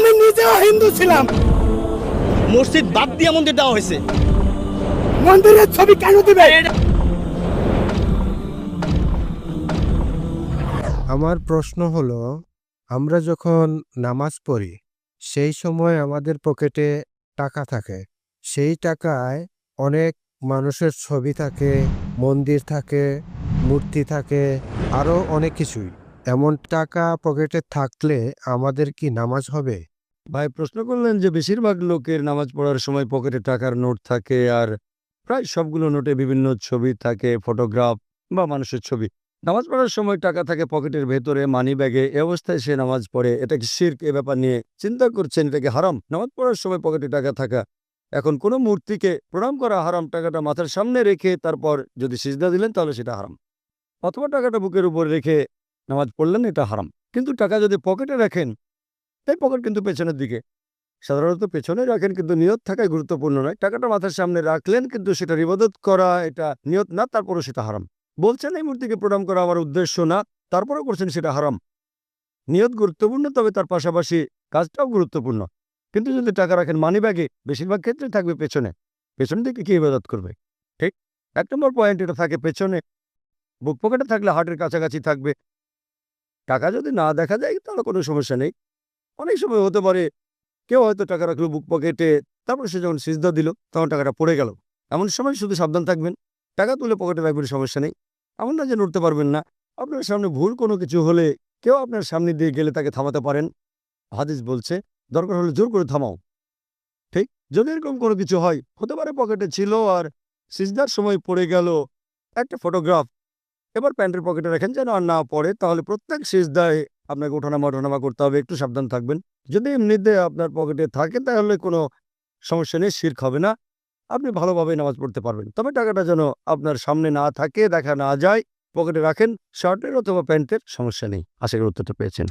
আমি নিজেও হিন্দু ছিলাম। মসজিদ বাদ দিয়ে মন্দির দেওয়া হয়েছে। মন্দিরের ছবি কেন দিবে? আমার প্রশ্ন হলো আমরা যখন নামাজ পড়ি সেই সময় আমাদের পকেটে টাকা থাকে। সেই টাকায় অনেক মানুষের ছবি থাকে মন্দির থাকে মূর্তি থাকে আরও অনেক কিছুই। এমন টাকা পকেটে থাকলে আমাদের কি নামাজ হবে? ভাই প্রশ্ন করলেন যে, বেশিরভাগ লোকের নামাজ পড়ার সময় পকেটে টাকার নোট থাকে আর প্রায় সবগুলো নোটে বিভিন্ন ছবি থাকে, ফটোগ্রাফ বা মানুষের ছবি। নামাজ পড়ার সময় টাকা থাকে পকেটের ভেতরে মানি ব্যাগে এ। অবস্থায় সে নামাজ পড়ে। এটা কি শির্ক এ ব্যাপার নিয়ে চিন্তা করছেন? এটাকে হারাম? নামাজ পড়ার সময় পকেটে টাকা থাকা। এখন কোনো মূর্তিকে প্রণাম করা হারাম, টাকাটা মাথার সামনে রেখে তারপর যদি সিজদা দিলেন তাহলে সেটা হারাম। অথবা টাকাটা বুকের উপর রেখে নামাজ পড়লেন, এটা হারাম। কিন্তু টাকা যদি পকেটে রাখেন তাই পকেট কিন্তু পেছনের দিকে। সাধারণত পেছনে রাখেন কিন্তু নিয়ত থাকাই গুরুত্বপূর্ণ নয়। টাকাটা মাথার সামনে রাখলেন কিন্তু সেটা ইবাদত করা, এটা নিয়ত না, তারপরও সেটা হারাম। বলছেন এই মূর্তিকে প্রণাম করা আমার উদ্দেশ্য না, তারপরেও করছেন সেটা হারাম। নিয়ত গুরুত্বপূর্ণ, তবে তার পাশাপাশি কাজটাও গুরুত্বপূর্ণ। কিন্তু যদি টাকা রাখেন মানি ব্যাগে বেশিরভাগ ক্ষেত্রে থাকবে পেছনে। পেছন দিকে কি ইবাদত করবে? ঠিক? এক নম্বর পয়েন্ট এটা থাকে পেছনে। বুক পকেটে থাকলে হার্টের কাছাকাছি থাকবে। টাকা যদি না দেখা যায়, তাহলে কোনো সমস্যা নেই। অনেক সময় হতে পারে কেউ হয়তো টাকা রাখল, বুক পকেটে, তারপর সে যখন সিজদা দিল, তখন টাকাটা পড়ে গেল। এমন সময় শুধু সাবধান থাকবেন, টাকা তুলে পকেটে রাখবেন, সমস্যা নেই। এমন না যে নড়তে পারবেন না। আপনার সামনে ভুল কোনো কিছু হলে কেউ আপনার সামনে দিয়ে গেলে তাকে থামাতে পারেন। হাদিস বলছে, দরকার হলে জোর করে থামাও। ঠিক? যদি এরকম কোনো কিছু হয়, হতে পারে পকেটে ছিল আর সিজদার সময় পড়ে গেল একটা ফটোগ্রাফ। এবার প্যান্টের পকেটে রাখেন যেন আর না পড়ে, তাহলে প্রত্যেক সিজদায় আপনাকে ওঠানামা ওঠানামা করতে হবে, একটু সাবধান থাকবেন। যদি এমনিতে আপনার পকেটে থাকে, তাহলে কোনো সমস্যা নেই, শির্ক হবে না। আপনি ভালোভাবে নামাজ পড়তে পারবেন। তবে টাকাটা যেন আপনার সামনে না থাকে, দেখা না যায়, পকেটে রাখেন, শার্টের অথবা প্যান্টের, সমস্যা নেই। আশা করি উত্তরটা পেয়েছেন।